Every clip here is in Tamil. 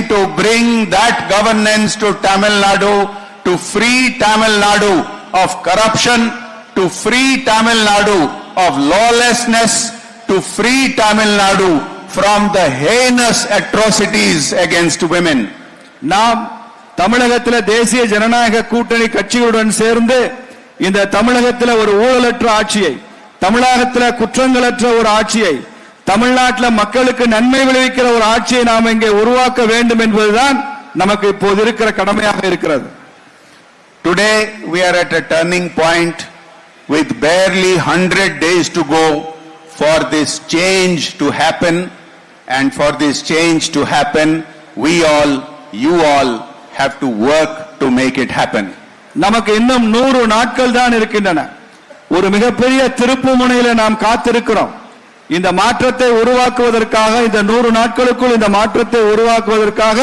trying to bring that governance to Tamil Nadu, to free Tamil Nadu of corruption, to free Tamil Nadu of lawlessness, to free Tamil Nadu from the heinous atrocities against women. நாம் தமிழகத்தில் தேசிய ஜனநாயக கூட்டணி கட்சிகளுடன் சேர்ந்து இந்த தமிழகத்தில் ஒரு ஊழலற்ற ஆட்சியை தமிழகத்தில் குற்றங்களற்ற ஒரு ஆட்சியை தமிழ்நாட்டில் மக்களுக்கு நன்மை விளைவிக்கிற ஒரு ஆட்சியை நாம் இங்கே உருவாக்க வேண்டும் என்பதுதான் நமக்கு இப்போது இருக்கிற கடமையாக இருக்கிறது today we are at a turning point with barely hundred days to go for this change to happen and for this change to happen we all you all have to work to make it happen நமக்கு இன்னும் நூறு நாட்கள் தான் இருக்கின்றன ஒரு மிகப்பெரிய திருப்பு முனையில நாம் காத்திருக்கிறோம் இந்த மாற்றத்தை உருவாக்குவதற்காக இந்த நூறு நாட்களுக்குள் இந்த மாற்றத்தை உருவாக்குவதற்காக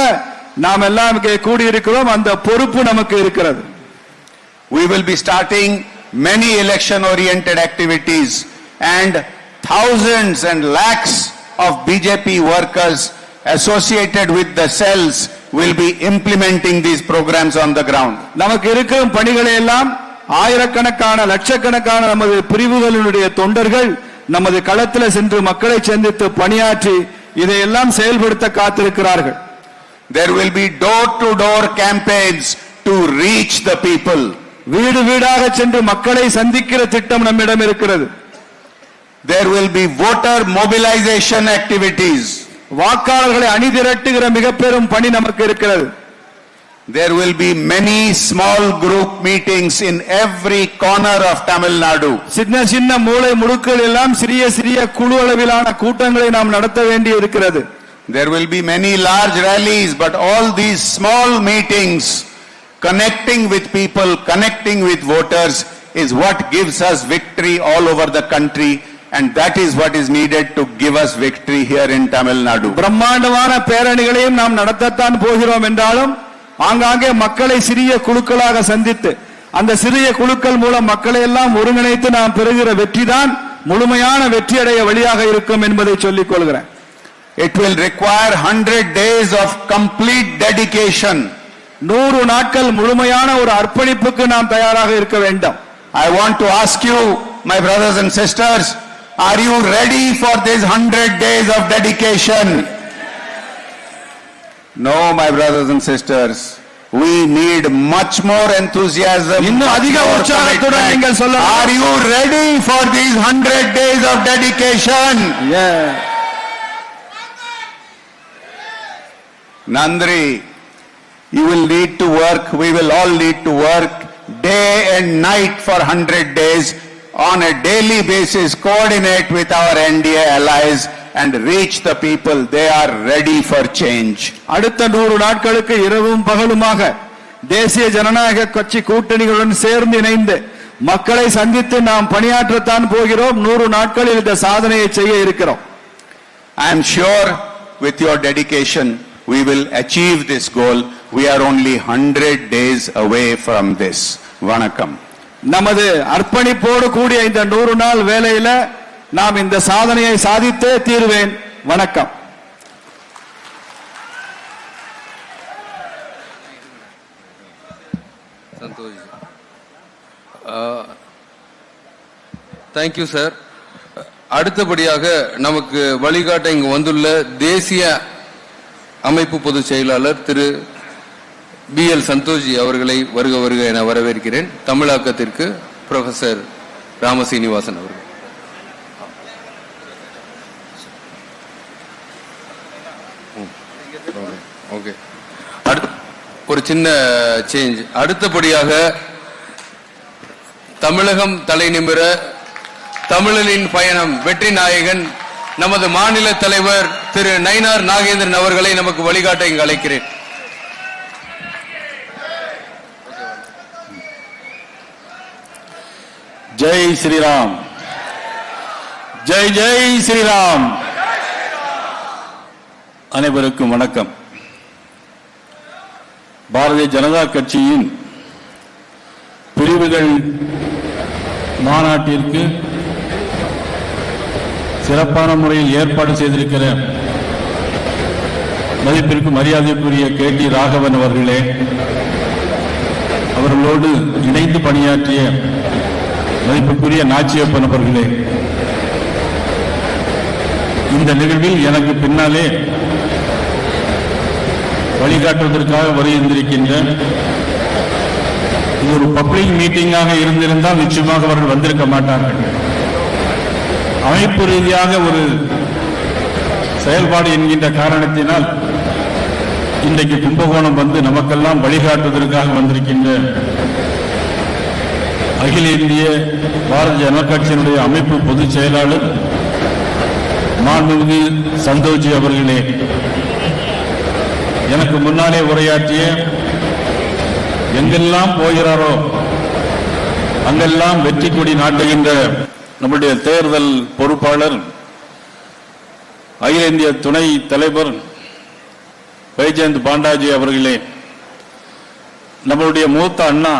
நாம் எல்லாம் கூடியிருக்கிறோம் அந்த பொறுப்பு நமக்கு இருக்கிறது We will be starting many election-oriented activities and thousands and lakhs of BJP workers associated with the cells will be implementing these programs on the ground. நமக்கு இருக்கும் பணிகளை எல்லாம் ஆயிரக்கணக்கான லட்சக்கணக்கான நமது பிரிவுகளினுடைய தொண்டர்கள் நமது களத்தில் சென்று மக்களை சந்தித்து பணியாற்றி இதையெல்லாம் செயல்படுத்த காத்திருக்கிறார்கள் There will be door-to-door campaigns to reach the people. வீடு வீடாக சென்று மக்களை சந்திக்கிற திட்டம் நம்மிடம் இருக்கிறது There will be voter mobilization activities. வாக்காளர்களை அணிதிரட்டுகிற மிக பெரும் பணி நமக்கு இருக்கிறது There will be many small group meetings in every corner of Tamil Nadu. சின்ன சின்ன மூளை முடுக்கள் எல்லாம் சிறிய சிறிய குழு அளவிலான கூட்டங்களை நாம் நடத்த வேண்டி இருக்கிறது There will be many large rallies, but all these small meetings, connecting with people, connecting with voters, is what gives us victory all over the country, and that is what is needed to give us victory here in Tamil Nadu. பிரம்மாண்டமான பேரணிகளையும் நாம் நடத்தத்தான் போகிறோம் என்றாலும் ஆங்காங்கே மக்களை சிறிய குழுக்களாக சந்தித்து அந்த சிறிய குழுக்கள் மூலம் மக்களை எல்லாம் ஒருங்கிணைத்து நாம் பெறுகிற வெற்றிதான் முழுமையான வெற்றியடைய வழியாக இருக்கும் என்பதை சொல்லிக் கொள்கிறேன். It will require hundred days of complete dedication நூறு நாட்கள் முழுமையான ஒரு அர்ப்பணிப்புக்கு நாம் தயாராக இருக்க வேண்டும். I want to ask you my brothers and sisters are you ready for this hundred days of dedication No, my brothers and sisters. We need much more enthusiasm. இன்னும் much அதிக more உற்சாகத்துடன் commitment. நீங்கள் சொல்லலாம். Are you ready for these 100 days of dedication? Nandri, you will need to work, we will all need to work day and night for 100 days on a daily basis, coordinate with our NDA allies and reach the people. They are ready for change. அடுத்த நூறு நாட்களுக்கு இரவும் பகலுமாக தேசிய ஜனநாயக கட்சி கூட்டணிகளுடன் சேர்ந்து இணைந்து மக்களை சந்தித்து நாம் பணியாற்றத்தான் போகிறோம் நூறு நாட்களில் இந்த சாதனையை செய்ய இருக்கிறோம் I am sure with your dedication, we will achieve this goal. We are only 100 days away from this. Vanakkam. நமது அர்ப்பணிப்போடு கூடிய இந்த நூறு நாள் வேலையில நாம் இந்த சாதனையை சாதித்தே தீருவேன். வணக்கம். சந்தோஷ். தேங்க்யூ சார் அடுத்தபடியாக நமக்கு வழிகாட்ட இங்கு வந்துள்ள தேசிய அமைப்பு பொதுச் செயலாளர் திரு பி எல் சந்தோஷ்ஜி அவர்களை வருக வருக என வரவேற்கிறேன். தமிழாக்கத்திற்கு ப்ரொஃபசர் ராமசீனிவாசன் அவர்கள். ஓகே. அடுத்து ஒரு சின்ன சேஞ்ச் அடுத்தபடியாக தமிழகம் தலை நிமிர தமிழனின் பயணம். வெற்றி நாயகன் நமது மாநில தலைவர் திரு நயினார் நாகேந்திரன் அவர்களை நமக்கு வழிகாட்ட இங்கு அழைக்கிறேன். ஜெய் ஸ்ரீராம். ஜெய் ஜெய் ஸ்ரீராம். அனைவருக்கும் வணக்கம். பாரதிய ஜனதா கட்சியின் பிரிவுகள் மாநாட்டிற்கு சிறப்பான முறையில் ஏற்பாடு செய்திருக்கிற மதிப்பிற்கு மரியாதைக்குரிய கே டி ராகவன் அவர்களே அவர்களோடு இணைந்து பணியாற்றிய மதிப்புக்குரிய நாச்சியப்பன் அவர்களே இந்த நிகழ்வில் எனக்கு பின்னாலே வழிகாட்டுவதற்காக வருகின்றிருக்கின்ற இது ஒரு பப்ளிக் மீட்டிங்காக இருந்திருந்தால் நிச்சயமாக அவர்கள் வந்திருக்க மாட்டார்கள். அமைப்பு ரீதியாக ஒரு செயல்பாடு என்கின்ற காரணத்தினால் இன்றைக்கு கும்பகோணம் வந்து நமக்கெல்லாம் வழிகாட்டுவதற்காக வந்திருக்கின்ற அகில இந்திய பாரதிய ஜனதா கட்சியினுடைய அமைப்பு பொதுச் செயலாளர் மாண்புமிகு சந்தோஜி அவர்களே எனக்கு முன்னாலே உரையாற்றிய எங்கெல்லாம் போகிறாரோ அங்கெல்லாம் வெற்றி கொடி நாட்டுகின்ற நம்முடைய தேர்தல் பொறுப்பாளர் அகில இந்திய துணை தலைவர் வைஜெயந்த் பாண்டாஜி அவர்களே நம்மளுடைய மூத்த அண்ணா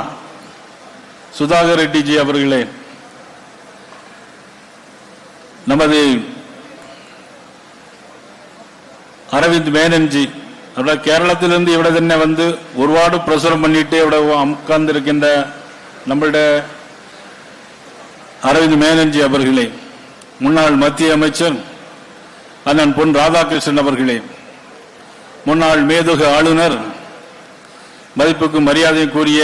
சுதாகர் ரெட்டிஜி அவர்களே நமது அரவிந்த் மேனன்ஜி അവിടെ കേരളത്തിലിருந்து ഇവിടെ തന്നെ വന്ന് ഒരുപാട് പ്രസരം പണിയിട്ട് ഇവിടെ உட்கார்ந்திருக்கின்ற நம்மளோட அரவிந்த் மேனன்ஜி அவர்களே முன்னாள் மத்திய அமைச்சர் அண்ணன் பொன் ராதாகிருஷ்ணன் அவர்களே முன்னாள் மேதுக ஆளுநர் மதிப்புக்கு மரியாதை கூறிய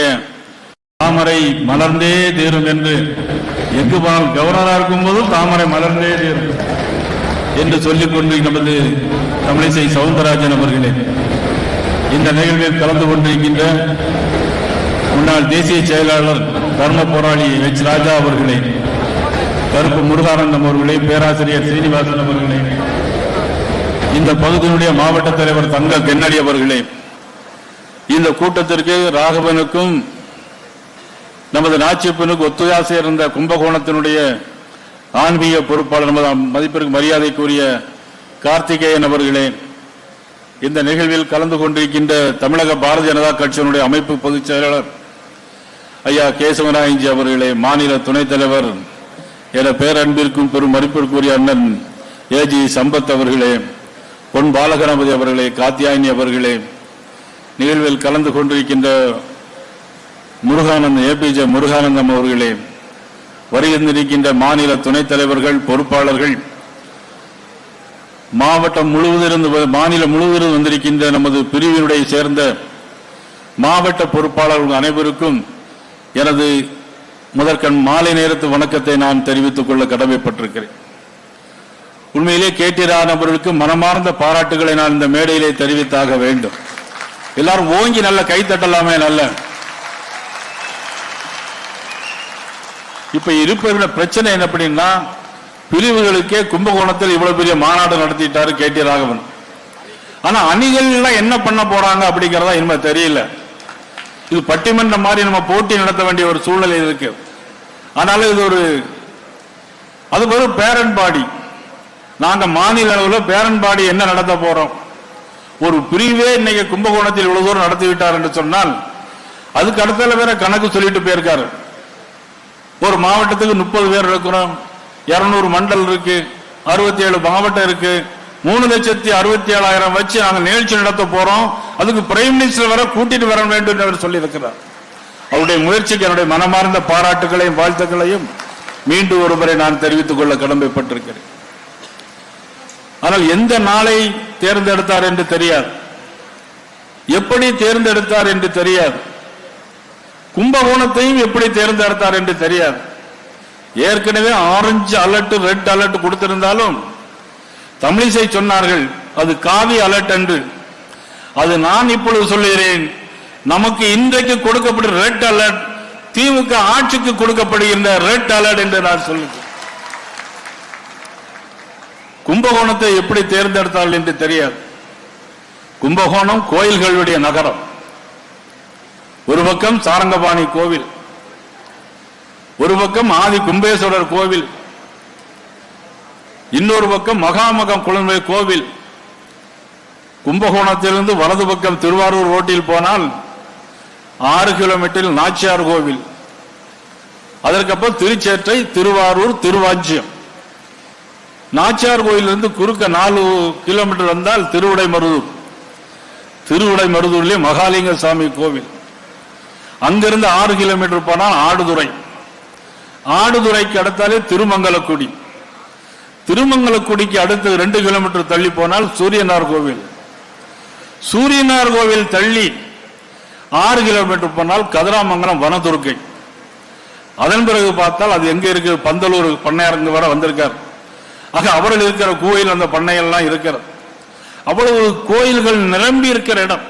தாமரை மலர்ந்தே தீரும் என்று எங்கு கவர்னராக இருக்கும் போதும் தாமரை மலர்ந்தே தீரும். என்று சொல்லிக் கொண்டு நமது தமிழிசை சவுந்தரராஜன் அவர்களே இந்த நிகழ்வில் கலந்து கொண்டிருக்கின்ற முன்னாள் தேசிய செயலாளர் தர்ம போராளி எச் ராஜா அவர்களே கருப்பு முருகானந்தம் அவர்களே பேராசிரியர் சீனிவாசன் அவர்களே இந்த பகுதியினுடைய மாவட்ட தலைவர் தங்க கென்னடி அவர்களே இந்த கூட்டத்திற்கு ராகவனுக்கும் நமது நாச்சியப்பனுக்கு ஒத்துழையாசை இருந்த கும்பகோணத்தினுடைய ஆன்மீக பொறுப்பாளர் நமது மதிப்பிற்கு மரியாதைக்குரிய கார்த்திகேயன் அவர்களே இந்த நிகழ்வில் கலந்து கொண்டிருக்கின்ற தமிழக பாரதிய ஜனதா கட்சியினுடைய அமைப்பு பொதுச் செயலாளர் ஐயா கேசவராயஞ்சி அவர்களே மாநில துணைத் தலைவர் என பேரன்பிற்கும் பெரும் மதிப்பிற்குரிய அண்ணன் ஏஜி சம்பத் அவர்களே பொன் பாலகணபதி அவர்களே காத்தியாயினி அவர்களே நிகழ்வில் கலந்து கொண்டிருக்கின்ற முருகானந்தம் ஏபிஜே முருகானந்தம் அவர்களே வருகின்றிருக்கின்ற மாநில துணைத் தலைவர்கள் பொறுப்பாளர்கள் மாவட்டம் முழுவதிலிருந்து மாநிலம் முழுவதிலிருந்து வந்திருக்கின்ற நமது பிரிவினுடைய சேர்ந்த மாவட்ட பொறுப்பாளர்கள் அனைவருக்கும் எனது முதற்கண் மாலை நேரத்து வணக்கத்தை நான் தெரிவித்துக் கொள்ள கடமைப்பட்டிருக்கிறேன். உண்மையிலே கேட்டிரா நபர்களுக்கு மனமார்ந்த பாராட்டுகளை நான் இந்த மேடையிலே தெரிவித்தாக வேண்டும். எல்லாரும் ஓங்கி நல்ல கைத்தட்டலாமே நல்ல இப்ப இருப்பதில் பிரச்சனை என்ன அப்படின்னா பிரிவுகளுக்கே கும்பகோணத்தில் இவ்வளவு பெரிய மாநாடு நடத்திட்டாரு கே டி ராகவன். ஆனா அணிகள் எல்லாம் என்ன பண்ண போறாங்க அப்படிங்கறதா இனிமே தெரியல. இது பட்டிமன்ற மாதிரி நம்ம போட்டி நடத்த வேண்டிய ஒரு சூழ்நிலை இருக்கு. ஆனாலும் இது ஒரு அது ஒரு பேரன் பாடி. நாங்க மாநில அளவில் பேரன் பாடி என்ன நடத்த போறோம்? ஒரு பிரிவே இன்னைக்கு கும்பகோணத்தில் இவ்வளவு தூரம் நடத்தி விட்டார் என்று சொன்னால் அதுக்கு அடுத்த வேற கணக்கு சொல்லிட்டு போயிருக்காரு. ஒரு மாவட்டத்துக்கு முப்பது பேர் இருக்கிறோம். இருநூறு மண்டல் இருக்கு. அறுபத்தி ஏழு மாவட்டம் இருக்கு. மூணு லட்சத்தி அறுபத்தி ஏழாயிரம் வச்சு நாங்க நிகழ்ச்சி நடத்த போறோம். அதுக்கு பிரைம் மினிஸ்டர் வர கூட்டிட்டு வர வேண்டும் என்று அவர் சொல்லி இருக்கிறார் அவருடைய முயற்சிக்கு என்னுடைய மனமார்ந்த பாராட்டுகளையும் வாழ்த்துக்களையும் மீண்டும் ஒருமுறை நான் தெரிவித்துக் கொள்ள கடமைப்பட்டிருக்கிறேன். ஆனால் எந்த நாளை தேர்ந்தெடுத்தார் என்று தெரியாது. எப்படி தேர்ந்தெடுத்தார் என்று தெரியாது. கும்பகோணத்தையும் எப்படி தேர்ந்தெடுத்தார் என்று தெரியாது. ஏற்கனவே ஆரஞ்சு அலர்ட் ரெட் அலர்ட் கொடுத்திருந்தாலும் தமிழிசை சொன்னார்கள் அது காவி அலர்ட் என்று. அது நான் இப்பொழுது சொல்லுகிறேன் நமக்கு இன்றைக்கு கொடுக்கப்படும் ரெட் அலர்ட் திமுக ஆட்சிக்கு கொடுக்கப்படுகின்ற ரெட் அலர்ட் என்று நான் சொல்லுகிறேன். கும்பகோணத்தை எப்படி தேர்ந்தெடுத்தார்கள் என்று தெரியாது. கும்பகோணம் கோயில்களுடைய நகரம். ஒரு பக்கம் சாரங்கபாணி கோவில் ஒரு பக்கம் ஆதி கும்பேஸ்வரர் கோவில் இன்னொரு பக்கம் மகாமகம் குழந்தை கோவில். கும்பகோணத்திலிருந்து வலது பக்கம் திருவாரூர் ரோட்டில் போனால் ஆறு கிலோமீட்டரில் நாச்சியார் கோவில். அதற்கப்புறம் திருச்சேற்றை திருவாரூர் திருவாஞ்சியம். நாச்சியார் கோயிலிருந்து குறுக்க நாலு கிலோமீட்டர் வந்தால் திருவிடைமருதூர். திருவுடை மருதூர்லேயே மகாலிங்க சாமி கோவில். அங்கிருந்து ஆறு கிலோமீட்டர் போனால் ஆடுதுறை. ஆடுதுறைக்கு அடுத்தாலே திருமங்கலக்குடி. திருமங்கலக்குடிக்கு அடுத்து ரெண்டு கிலோமீட்டர் தள்ளி போனால் சூரியனார் கோவில். சூரியனார் கோவில் தள்ளி ஆறு கிலோமீட்டர் போனால் கதிராமங்கலம் வனதுர்க்கை அதன் பிறகு பார்த்தால் அது எங்க இருக்கு? பந்தலூர் பண்ணையாரங்க வர வந்திருக்கார். ஆக அவர்கள் இருக்கிற கோயில் அந்த பண்ணையெல்லாம் இருக்கிறது. அவ்வளவு கோயில்கள் நிரம்பி இருக்கிற இடம்.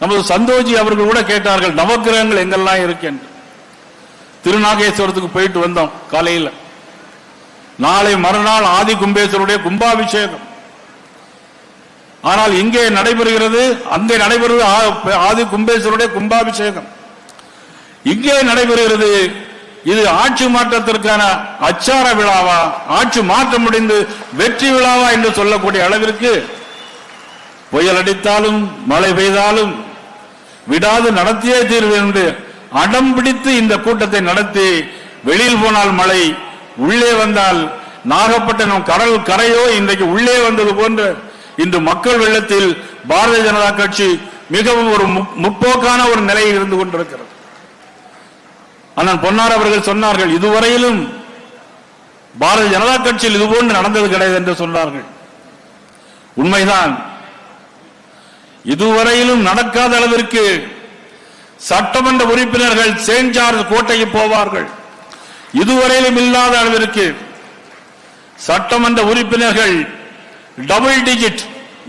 நமது சந்தோஜி அவர்கள் கூட கேட்டார்கள் நவக்கிரகங்கள் எங்கெல்லாம் இருக்கு என்று. திருநாகேஸ்வரத்துக்கு போயிட்டு வந்தோம் காலையில். நாளை மறுநாள் ஆதி கும்பேஸ்வருடைய கும்பாபிஷேகம். ஆனால் இங்கே நடைபெறுகிறது அங்கே நடைபெறுவது ஆ- ஆதி கும்பேஸ்வருடைய கும்பாபிஷேகம். இங்கே நடைபெறுகிறது இது ஆட்சி மாற்றத்திற்கான அச்சார விழாவா? ஆட்சி மாற்றம் முடிந்து வெற்றி விழாவா என்று சொல்லக்கூடிய அளவிற்கு புயல் அடித்தாலும் மழை பெய்தாலும் விடாது நடத்தியே தீர்வு என்று அடம் பிடித்து இந்த கூட்டத்தை நடத்தி வெளியில் போனால் மழை உள்ளே வந்தால் நாகப்பட்டினம் கடல் கரையோ இன்றைக்கு உள்ளே வந்தது போன்ற இன்று மக்கள் வெள்ளத்தில் பாரதிய ஜனதா கட்சி மிகவும் ஒரு முற்போக்கான ஒரு நிலையில் இருந்து கொண்டிருக்கிறது. அண்ணன் பொன்னார் அவர்கள் சொன்னார்கள் இதுவரையிலும் பாரதிய ஜனதா கட்சியில் இதுபோன்று நடந்தது கிடையாது என்று சொன்னார்கள். உண்மைதான் இதுவரையிலும் நடக்காத அளவிற்கு சட்டமன்ற உறுப்பினர்கள் செயின்ட் ஜார்ஜ் கோட்டைக்கு போவார்கள். இதுவரையிலும் இல்லாத அளவிற்கு சட்டமன்ற உறுப்பினர்கள் டபுள் டிஜிட்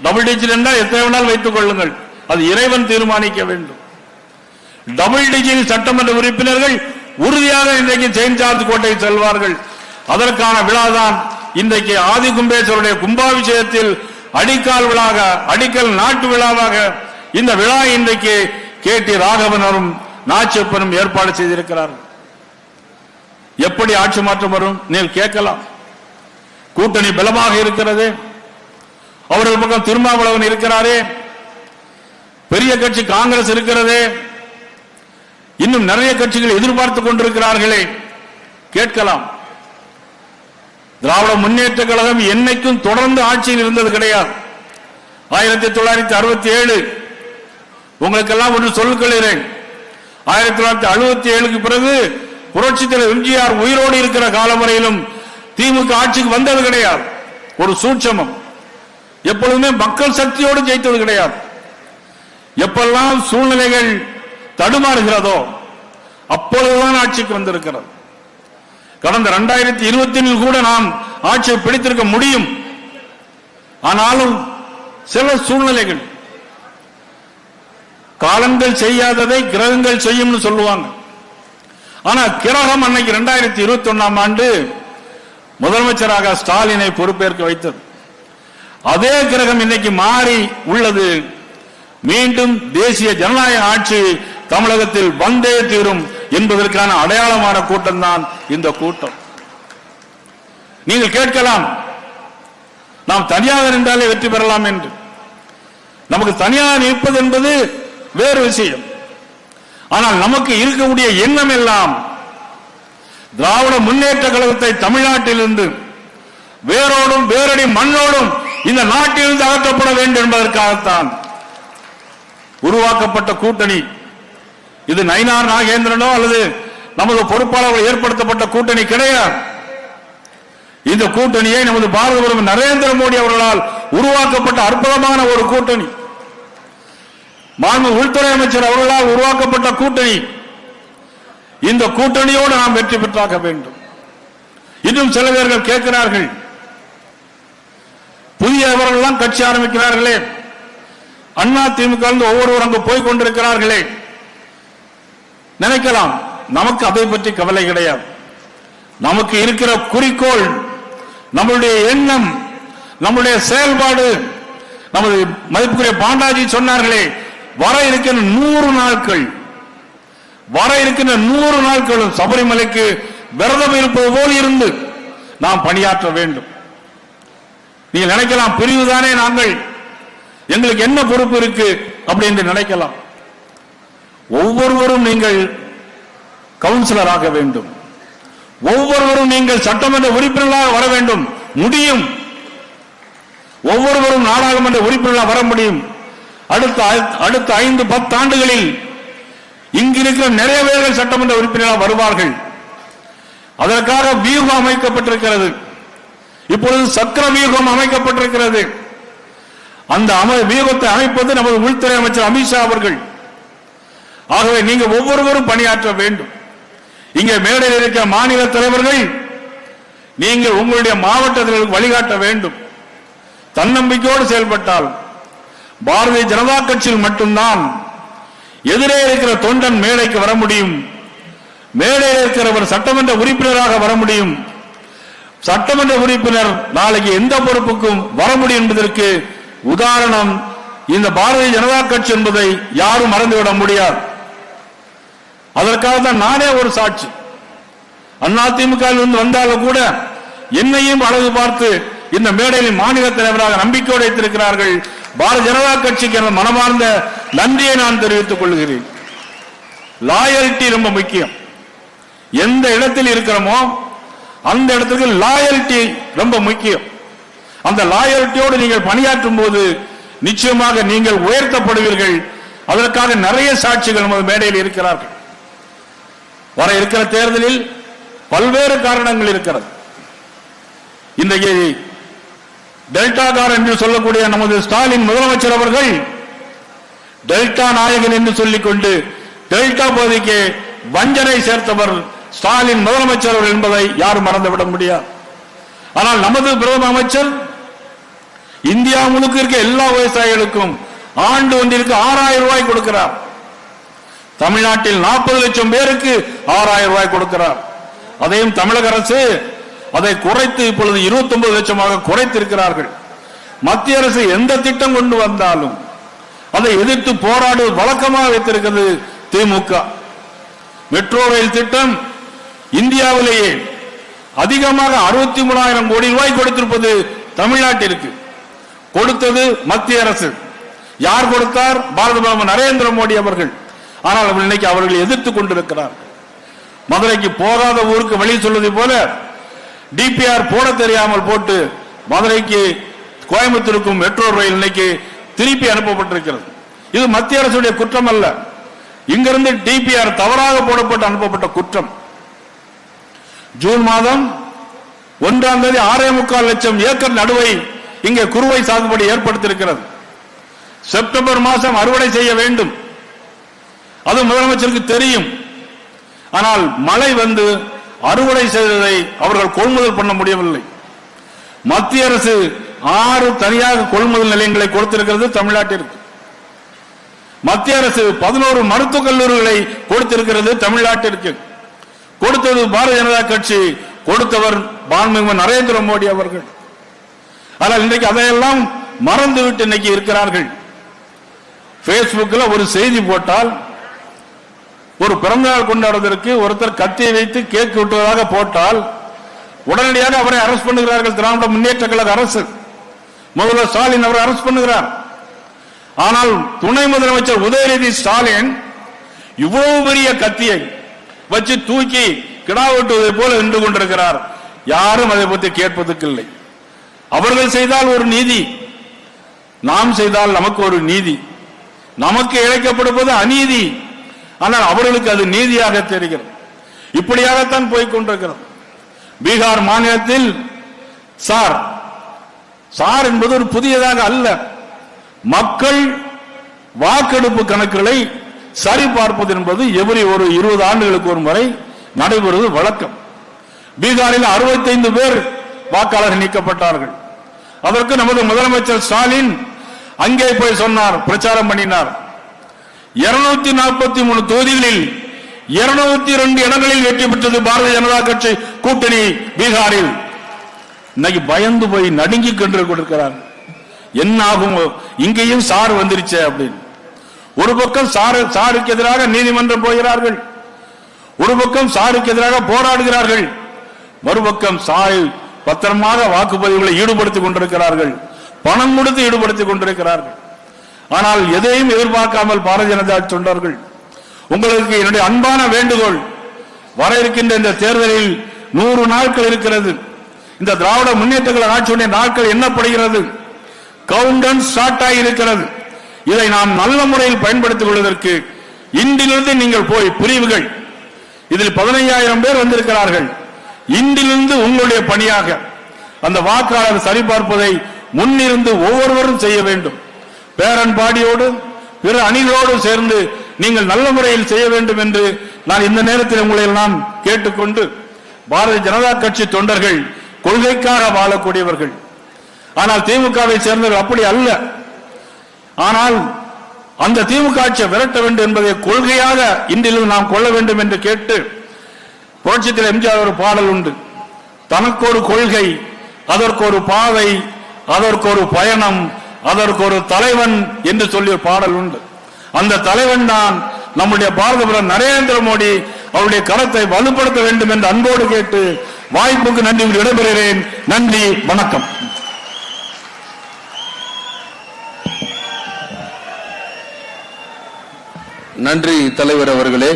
டபுள் டிஜிட் என்றால் எத்தனை வேணால் வைத்துக் கொள்ளுங்கள். அது இறைவன் தீர்மானிக்க வேண்டும். டபுள் டிஜிட் சட்டமன்ற உறுப்பினர்கள் உறுதியாக இன்றைக்கு செயின்ட் ஜார்ஜ் கோட்டை செல்வார்கள். அதற்கான விழாதான் இன்றைக்கு ஆதி கும்பேஸ்வருடைய கும்பாபிஷேகத்தில் அடிக்கால் விழாக அடிக்கல் நாட்டு விழாவாக இந்த விழா இன்றைக்கு கே. டி. ராகவனரும் நாச்சப்பனும் ஏற்பாடு செய்திருக்கிறார்கள். எப்படி ஆட்சி மாற்றம் வரும்? நீங்கள் கேட்கலாம். கூட்டணி பலமாக இருக்கிறது. அவர்கள் பக்கம் திருமாவளவன் இருக்கிறாரே. பெரிய கட்சி காங்கிரஸ் இருக்கிறது. இன்னும் நிறைய கட்சிகள் எதிர்பார்த்துக் கொண்டிருக்கிறார்களே. கேட்கலாம். திராவிட முன்னேற்ற கழகம் என்னைக்கும் தொடர்ந்து ஆட்சியில் இருந்தது கிடையாது. ஆயிரத்தி தொள்ளாயிரத்தி அறுபத்தி ஏழு உங்களுக்கெல்லாம் ஒன்று சொல்லுகிறேன் ஆயிரத்தி தொள்ளாயிரத்தி அறுபத்தி ஏழுக்கு பிறகு புரட்சி தலைவர் எம்ஜிஆர் உயிரோடு இருக்கிற காலம் வரையிலும் திமுக ஆட்சிக்கு வந்தது கிடையாது. ஒரு சூட்சமம். எப்பொழுதுமே மக்கள் சக்தியோடு ஜெயித்தது கிடையாது. எப்பெல்லாம் சூழ்நிலைகள் தடுமாறுகிறதோ அப்பொழுதுதான் ஆட்சிக்கு வந்திருக்கிறது. கடந்த இரண்டாயிரத்தி இருபத்தி கூட நாம் ஆட்சியை பிடித்திருக்க முடியும். ஆனாலும் சில சூழ்நிலைகள் காலங்கள் செய்யாததை கிரகங்கள் செய்யும்னு சொல்லுவாங்க. ஆனா கிரகம் அன்னைக்கு இரண்டாயிரத்தி இருபத்தி ஒன்னாம் ஆண்டு முதலமைச்சராக ஸ்டாலினை பொறுப்பேற்க வைத்தது. அதே கிரகம் இன்னைக்கு மாறி உள்ளது. மீண்டும் தேசிய ஜனநாயக ஆட்சி தமிழகத்தில் வந்தே தீரும் என்பதற்கான அடையாளமான கூட்டம் தான் இந்த கூட்டம். நீங்கள் கேட்கலாம் நாம் தனியாக நின்றாலே வெற்றி பெறலாம் என்று. நமக்கு தனியாக நிற்பது என்பது வேறு விஷயம். ஆனால் நமக்கு இருக்கக்கூடிய எண்ணம் எல்லாம் திராவிட முன்னேற்ற கழகத்தை தமிழ்நாட்டிலிருந்து வேரோடும் வேரடி மண்ணோடும் இந்த நாட்டிலிருந்து அகற்றப்பட வேண்டும் என்பதற்காகத்தான் உருவாக்கப்பட்ட கூட்டணி இது நயினார் நாகேந்திரனோ அல்லது நமது பொறுப்பாளர்கள் ஏற்படுத்தப்பட்ட கூட்டணி கிடையாது. இந்த கூட்டணியை நமது பாரத பிரதமர் நரேந்திர மோடி அவர்களால் உருவாக்கப்பட்ட அற்புதமான ஒரு கூட்டணி. மாண்பு உள்துறை அமைச்சர் அவர்களால் உருவாக்கப்பட்ட கூட்டணி. இந்த கூட்டணியோடு நாம் வெற்றி பெற்றாக வேண்டும். இன்னும் சில பேர்கள் கேட்கிறார்கள். புதியவர்கள்லாம் கட்சி ஆரம்பிக்கிறார்களே. அண்ணா திமுக ஒவ்வொருவர் அங்கு போய் கொண்டிருக்கிறார்களே. நினைக்கலாம். நமக்கு அதை பற்றி கவலை கிடையாது. நமக்கு இருக்கிற குறிக்கோள் நம்மளுடைய எண்ணம் நம்முடைய செயல்பாடு நமது மதிப்புக்குரிய பாண்டாஜி சொன்னார்களே வர இருக்கின்ற நூறு நாட்கள் வர இருக்கின்ற நூறு நாட்களும் சபரிமலைக்கு விரதம் இருப்பது போல் இருந்து நாம் பணியாற்ற வேண்டும். நீங்கள் நினைக்கலாம் பிரிவுதானே நாங்கள். எங்களுக்கு என்ன பொறுப்பு இருக்கு? அப்படி என்று நினைக்கலாம். ஒவ்வொருவரும் நீங்கள் கவுன்சிலராக வேண்டும். ஒவ்வொருவரும் நீங்கள் சட்டமன்ற உறுப்பினர்களாக வர வேண்டும். முடியும். ஒவ்வொருவரும் நாடாளுமன்ற உறுப்பினர்களாக வர முடியும். அடுத்த அடுத்த ஐந்து பத்து ஆண்டுகளில் இங்கிருக்கிற நிறைய பேர்கள் சட்டமன்ற உறுப்பினராக வருவார்கள். அதற்காக வியூகம் அமைக்கப்பட்டிருக்கிறது. இப்பொழுது சக்கர வியூகம் அமைக்கப்பட்டிருக்கிறது. அந்த அம வியூகத்தை அமைப்பது நமது உள்துறை அமைச்சர் அமித்ஷா அவர்கள் ஆகவே நீங்க ஒவ்வொருவரும் பணியாற்ற வேண்டும். இங்கே மேடையில் இருக்கிற மாநில தலைவர்கள் நீங்கள் உங்களுடைய மாவட்டத்தில் வழிகாட்ட வேண்டும். தன்னம்பிக்கையோடு செயல்பட்டால் பாரதிய ஜனதா கட்சியில் மட்டும்தான் எதிரே இருக்கிற தொண்டன் மேடைக்கு வர முடியும். மேடையில் இருக்கிறவர் சட்டமன்ற உறுப்பினராக வர முடியும். சட்டமன்ற உறுப்பினர் நாளைக்கு எந்த பொறுப்புக்கும் வர முடியும் என்பதற்கு உதாரணம் இந்த பாரதிய ஜனதா கட்சி என்பதை யாரும் மறந்துவிட முடியாது. அதற்காக தான் நானே ஒரு சாட்சி. அதிமுக இருந்து வந்தாலும் கூட என்னையும் அழகு பார்த்து இந்த மேடையில் மாநில தலைவராக நம்பிக்கையோடு வைத்திருக்கிறார்கள். பாரதிய ஜனதா கட்சிக்கு எனது மனமார்ந்த நன்றியை நான் தெரிவித்துக் கொள்கிறேன். லாயல்டி ரொம்ப முக்கியம். எந்த இடத்தில் இருக்கிறோமோ அந்த இடத்துக்கு லாயல்டி ரொம்ப முக்கியம். அந்த லாயல்ட்டியோடு நீங்கள் பணியாற்றும் போது நிச்சயமாக நீங்கள் உயர்த்தப்படுவீர்கள். அதற்காக நிறைய சாட்சிகள் நமது மேடையில் இருக்கிறார்கள். வர இருக்கிற தேர்தலில் பல்வேறு காரணங்கள் இருக்கிறது. இன்றைக்கு டெல்டாகார் என்று சொல்லக்கூடிய நமது ஸ்டாலின் முதலமைச்சர் அவர்கள் டெல்டா நாயகன் என்று சொல்லிக்கொண்டு டெல்டா பகுதிக்கு வஞ்சனை சேர்த்தவர் ஸ்டாலின் முதலமைச்சர் அவர்கள் என்பதை யாரும் மறந்துவிட முடியாது. ஆனால் நமது பிரதம அமைச்சர் இந்தியா முழுக்க இருக்க எல்லா விவசாயிகளுக்கும் ஆண்டு ஒன்றிற்கு ஆறாயிரம் ரூபாய் கொடுக்கிறார். தமிழ்நாட்டில் நாற்பது லட்சம் பேருக்கு ஆறாயிரம் ரூபாய் கொடுக்கிறார். அதையும் தமிழக அரசு அதை குறைத்து இப்பொழுது 29 லட்சமாக குறைத்திருக்கிறார்கள். மத்திய அரசு எந்த திட்டம் கொண்டு வந்தாலும் அதை எதிர்த்து போராடுவது வழக்கமாக வைத்திருக்கிறது திமுக. மெட்ரோ ரயில் திட்டம் இந்தியாவிலேயே அதிகமாக அறுபத்தி மூணாயிரம் கோடி ரூபாய் கொடுத்திருப்பது தமிழ்நாட்டிற்கு. கொடுத்தது மத்திய அரசு. யார் கொடுத்தார்? பாரத பிரதமர் நரேந்திர மோடி அவர்கள். ஆனால் அவர்கள் இன்னைக்கு அவர்கள் எதிர்த்துக் கொண்டிருக்கிறார். மதுரைக்கு போகாத ஊருக்கு வழி சொல்வது போல டிபிஆர் போட தெரியாமல் போட்டு மதுரைக்கு கோயம்புத்தூருக்கும் மெட்ரோ ரயில் இன்னைக்கு திருப்பி அனுப்பப்பட்டிருக்கிறது. இது மத்திய அரசுடைய குற்றம் அல்ல. இங்கிருந்து டிபிஆர் தவறாக போடப்பட்டு அனுப்பப்பட்ட குற்றம். ஜூன் மாதம் ஒன்றாம் தேதி ஆறே முக்கால் லட்சம் ஏக்கர் நடுவை இங்கே குறுவை சாகுபடி ஏற்படுத்தியிருக்கிறது. செப்டம்பர் மாதம் அறுவடை செய்ய வேண்டும். அது முதலமைச்சருக்கு தெரியும். ஆனால் மழை வந்து அறுவடை செய்ததை அவர்கள் கொள்முதல் பண்ண முடியவில்லை. மத்திய அரசு ஆறு தனியாக கொள்முதல் நிலையங்களை கொடுத்திருக்கிறது தமிழ்நாட்டிற்கு. மத்திய அரசு பதினோரு மருத்துவக் கல்லூரிகளை கொடுத்திருக்கிறது தமிழ்நாட்டிற்கு. கொடுத்தது பாரதிய ஜனதா கட்சி கொடுத்தவர் பான்மிகு நரேந்திர மோடி அவர்கள். ஆனால் இன்றைக்கு அதையெல்லாம் மறந்துவிட்டு இன்னைக்கு இருக்கிறார்கள். பேஸ்புக்கில் ஒரு செய்தி போட்டால் ஒரு பிறந்தநாள் கொண்டாடுவதற்கு ஒருத்தர் கத்தியை வைத்து கேக் விட்டுவதாக போட்டால் உடனடியாக அவரை அரஸ்ட் பண்ணுகிறார்கள் திராவிட முன்னேற்ற கழக அரசு. முதல்வர் ஸ்டாலின் அவரை அரஸ்ட் பண்ணுகிறார். ஆனால் துணை முதலமைச்சர் உதயநிதி ஸ்டாலின் இவ்வளவு பெரிய கத்தியை வச்சு தூக்கி கிடா வெட்டுவதை போல நின்று கொண்டிருக்கிறார். யாரும் அதை பற்றி கேட்பதற்கு இல்லை அவர்கள் செய்தால் ஒரு நீதி நாம் செய்தால் நமக்கு ஒரு நீதி. நமக்கு இழைக்கப்படுவது அநீதி. ஆனால் அவர்களுக்கு அது நீதியாக தெரிகிறது. இப்படியாகத்தான் போய் கொண்டிருக்கிறது. பீகார் மாநிலத்தில் சார் சார் என்பது ஒரு புதியதாக அல்ல. மக்கள் வாக்கெடுப்பு கணக்குகளை சரி பார்ப்பது என்பது எவரி ஒரு இருபது ஆண்டுகளுக்கு ஒரு முறை நடைபெறுவது வழக்கம். பீகாரில் 65 பேர் வாக்காளர்கள் நீக்கப்பட்டார்கள். அதற்கு நமது முதலமைச்சர் ஸ்டாலின் அங்கே போய் சொன்னார் பிரச்சாரம் பண்ணினார். 243 நாற்பத்தி மூணு தொகுதிகளில் 202 ரெண்டு இடங்களில் வெற்றி பெற்றது பாரதிய ஜனதா கட்சி கூட்டணி பீகாரில். இன்னைக்கு பயந்து போய் நடுங்கி கொண்டு கொண்டிருக்கிறார் என்ன ஆகும் இங்கேயும் சார் வந்துருச்சு அப்படின்னு. ஒரு பக்கம் சாரு சாருக்கு எதிராக நீதிமன்றம் போகிறார்கள். ஒரு பக்கம் சாருக்கு எதிராக போராடுகிறார்கள். மறுபக்கம் சாய் பத்திரமாக வாக்குப்பதிவுகளை ஈடுபடுத்திக் கொண்டிருக்கிறார்கள். பணம் கொடுத்து ஈடுபடுத்திக் கொண்டிருக்கிறார்கள். ஆனால் எதையும் எதிர்பார்க்காமல் பாரதிய ஜனதா தொண்டர்கள் உங்களுக்கு என்னுடைய அன்பான வேண்டுகோள் வர இருக்கின்ற இந்த தேர்தலில் நூறு நாட்கள் இருக்கிறது. இந்த திராவிட முன்னேற்றங்களை ஆட்சியுடைய நாட்கள் என்னப்படுகிறது கவுண்டன் ஸ்டார்ட் ஆகி இருக்கிறது இதை நாம் நல்ல முறையில் பயன்படுத்திக் கொள்வதற்கு இன்றிலிருந்து நீங்கள் போய் பிரிவுகள். இதில் பதினைஞ்சாயிரம் பேர் வந்திருக்கிறார்கள். இன்றிலிருந்து உங்களுடைய பணியாக. அந்த வாக்காளர் சரிபார்ப்பதை முன்னிருந்து ஒவ்வொருவரும் செய்ய வேண்டும். பேரன்பாடியோடு பிற அணிகளோடு சேர்ந்து நீங்கள் நல்ல முறையில் செய்ய வேண்டும் என்று நான் இந்த நேரத்தில் உங்களை எல்லாம் கேட்டுக்கொண்டு பாரதிய ஜனதா கட்சி தொண்டர்கள் கொள்கைக்காக வாழக்கூடியவர்கள். ஆனால் திமுகவை சேர்ந்தவர்கள் அப்படி அல்ல. ஆனால் அந்த திமுக ஆட்சியை விரட்ட வேண்டும் என்பதை கொள்கையாக இன்றிலும் நாம் கொள்ள வேண்டும் என்று கேட்டு புரட்சித்தில் எம்ஜிஆர் ஒரு பாடல் உண்டு. தனக்கு ஒரு கொள்கை அதற்கு ஒரு பாதை அதற்கு ஒரு பயணம் அதற்கு ஒரு தலைவன் என்று சொல்லி ஒரு பாடல் உண்டு. அந்த தலைவன் தான் நம்முடைய பாரத பிரதமர் நரேந்திர மோடி அவருடைய கரத்தை வலுப்படுத்த வேண்டும் என்று அன்போடு கேட்டு வாய்ப்புக்கு நன்றி விடைபெறுகிறேன். நன்றி வணக்கம். நன்றி தலைவர் அவர்களே.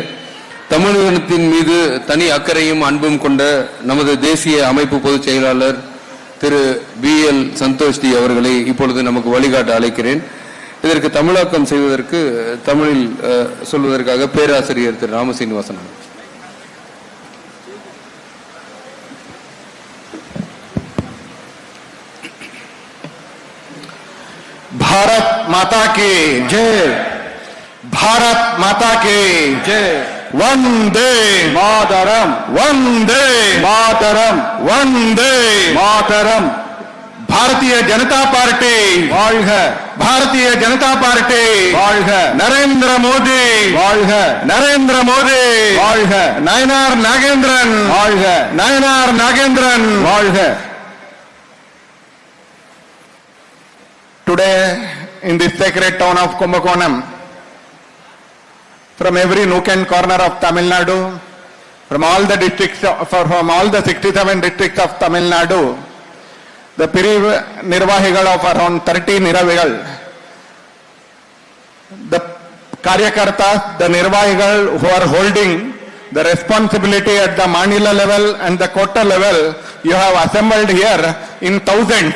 தமிழகத்தின் மீது தனி அக்கறையும் அன்பும் கொண்ட நமது தேசிய அமைப்பு பொதுச் செயலாளர் திரு பி எல் சந்தோஷ்டி அவர்களை இப்பொழுது நமக்கு வழிகாட்ட அழைக்கிறேன் இதற்கு தமிழாக்கம் செய்வதற்கு தமிழில் அஹ், சொல்வதற்காக பேராசிரியர் திரு ராமசீனிவாசன் அவர்கள். भारत माता की ஜெய் भारत माता की ஜெய் வந்தே. மாதரம். வந்தே. மாதரம். வந்தே. மாதரம். பாரதிய ஜனதா பார்ட்டி. வாழ்க. பாரதிய ஜனதா பார்ட்டி. வாழ்க. நரேந்திர மோடி. வாழ்க. நரேந்திர மோடி. வாழ்க. நயனார் நாகேந்திரன். வாழ்க. நயனார் நாகேந்திரன். வாழ்க. Today in the sacred town of Kumbakonam from every nook and corner of Tamil Nadu, from all the districts, from all the 67 districts of Tamil Nadu, the Piriv Nirvahigal of around 30 Niravigal, the Karyakartas, the Nirvahigal who are holding the responsibility at the Manila level and the Kota level, you have assembled here in thousands.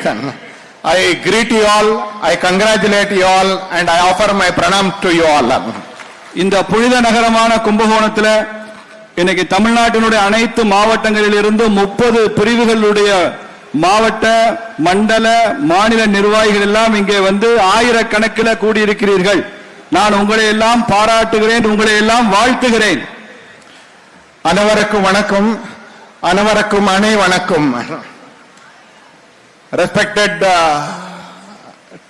I greet you all, I congratulate you all, and I offer my pranam to you all. இந்த புனித நகரமான கும்பகோணத்தில் இன்னைக்கு தமிழ்நாட்டினுடைய அனைத்து மாவட்டங்களில் இருந்து முப்பது பிரிவுகளுடைய மாவட்ட மண்டல மாநில நிர்வாகிகள் எல்லாம் இங்கே வந்து ஆயிரக்கணக்கில் கூடியிருக்கிறீர்கள். நான் உங்களை எல்லாம் பாராட்டுகிறேன் உங்களை எல்லாம் வாழ்த்துகிறேன். அனைவருக்கும் வணக்கம். அனைவருக்கும் அணை வணக்கம். Respected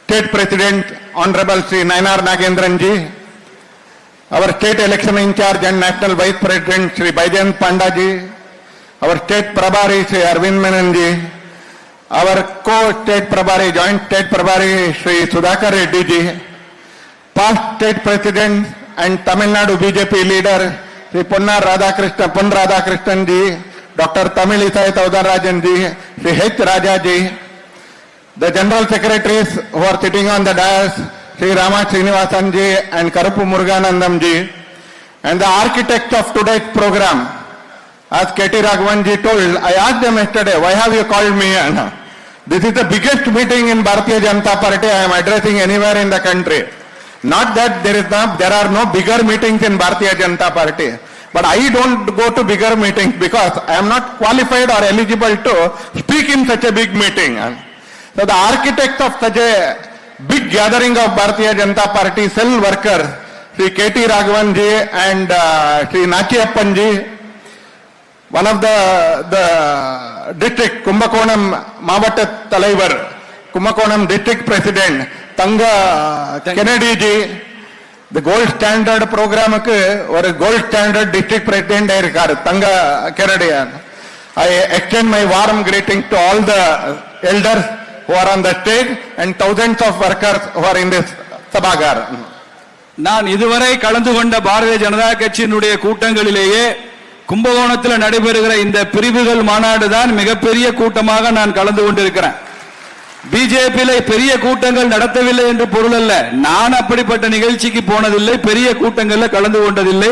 state president honourable Shri Nainar Nagendran ji our State Election In Charge and National Vice President Sri Baijan Panda ji, our State Prabhari Sri Arvind Menon ji, our Co-State Prabhari, Joint State Prabhari Sri Sudhakar Reddy ji, past State President and Tamil Nadu BJP leader Sri Punna Radhakrishnan, Pun Radhakrishnan ji, Dr. Tamil Isai Taudarajan ji, Sri H. Raja ji, the General Secretaries who are sitting on the dais, Sri Rama Srinivasan ji and Karupu Muruganandam ji, and the architect of today's program, as K.T. Raghavan ji told, I asked them yesterday, why have you called me? And this is the biggest meeting in Bharatiya Janata Party I am addressing anywhere in the country. Not that there is not, there are no bigger meetings in Bharatiya Janata Party. But I don't go to bigger meetings because I am not qualified or eligible to speak in such a big meeting. So the architect of such a big gathering of Bharatiya Janata Party cell workers, Sri K.T. Raghavan ji and uh, Sri Nachiappan ji, one of the, the district, Kumbakonam Mavata Talaivar, Kumbakonam district president, Tanga Kennedy ji, the gold standard programமுக்கு ஒரு gold standard district president இருக்காரு Thanga Kennedy I extend my warm greeting to all the elders who are on the stage and thousands of workers who are in this sabagar. நான் இதுவரை கலந்து கொண்ட பாரதிய ஜனதா கட்சியினுடைய கூட்டங்களிலேயே கும்பகோணத்தில் நடைபெறுகிற இந்த பிரிவுகள் மாநாடு தான் மிகப்பெரிய கூட்டமாக நான் கலந்து கொண்டிருக்கிறேன் பிஜேபியில பெரிய கூட்டங்கள் நடத்தவில்லை என்று பொருள் அல்ல நான் அப்படிப்பட்ட நிகழ்ச்சிக்கு போனதில்லை பெரிய கூட்டங்கள்ல கலந்து கொண்டதில்லை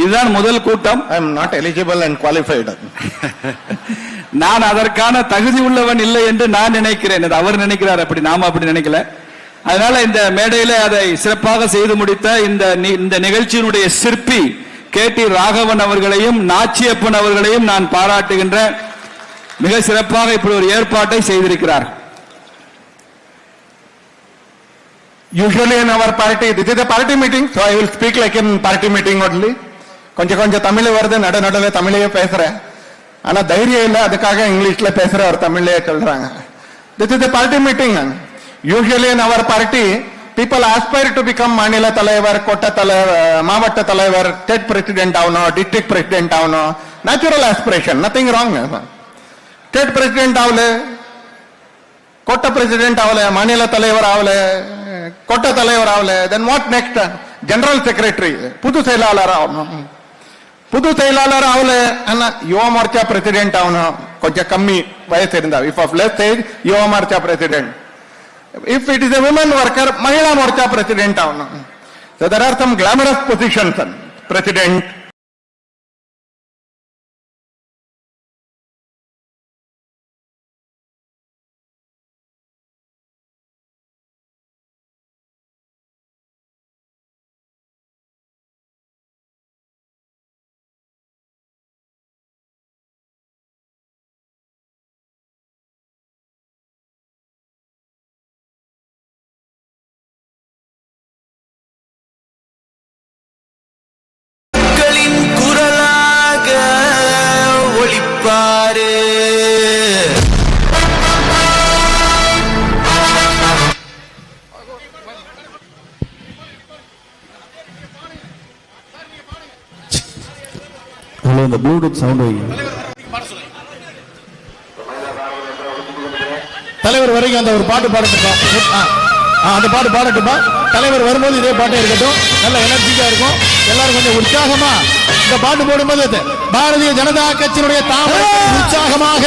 இதுதான் முதல் கூட்டம் I am not eligible and qualified. நான் அதற்கான தகுதி உள்ளவன் இல்லை என்று நான் நினைக்கிறேன். அது அவர் நினைக்கிறார் அப்படி நாம அப்படி நினைக்கல. அதனால இந்த மேடையில அதை சிறப்பாக செய்து முடித்த இந்த நி- இந்த நிகழ்ச்சியினுடைய சிற்பி கே டி ராகவன் அவர்களையும் நாச்சியப்பன் அவர்களையும் நான் பாராட்டுகின்றேன் மிக சிறப்பாக இப்படி ஒரு ஏற்பாட்டை செய்திருக்கிறார். Usually in our party, this is a meeting so so I speak like like in meeting meeting கொஞ்சம் கொஞ்சம் தமிழ் வருது நட நடுவில் தமிழையே பேசுறேன். ஆனா தைரியம் இல்லை அதுக்காக இங்கிலீஷ்ல பேசுற அவர் தமிழ்லயே சொல்றாங்க. This is a party usually in our party people aspire to become மாநில தலைவர் கோட்ட தலைவர் மாவட்ட தலைவர் ஸ்டேட் பிரசிடென்ட் ஆகணும் டிஸ்ட்ரிக்ட் பிரசிடென்ட் ஆகணும். Natural aspiration nothing wrong state president ஆகல கோட்ட பிரசிடென்ட் ஆகல மாநில தலைவர் ஆகல கோட்ட தலைவர் ஆகல. Then what next general secretary புது செயலாளர் ஆகணும். புது செயலாளர் ஆகல ஆனா யுவ மோர்ச்சா பிரசிடென்ட் ஆகணும் கொஞ்சம் கம்மி வயசு இருந்தா if of less age Yuva Morcha president if it is a women worker Mahila Morcha president ஆகணும் So there are some glamorous positions, president, Bluetooth sound வைங்க. தலைவர் வரைக்கும் அந்த ஒரு பாட்டு பாடட்டுப்பா அந்த பாட்டு பாடட்டுப்பா தலைவர் வரும்போது இதே பாட்டே இருக்கட்டும். நல்ல எனர்ஜிக்கா இருக்கும். எல்லாரும் கொஞ்சம் உற்சாகமா இந்த பாட்டு போடும்போது பாரதிய ஜனதா கட்சியினுடைய தாமரை உற்சாகமாக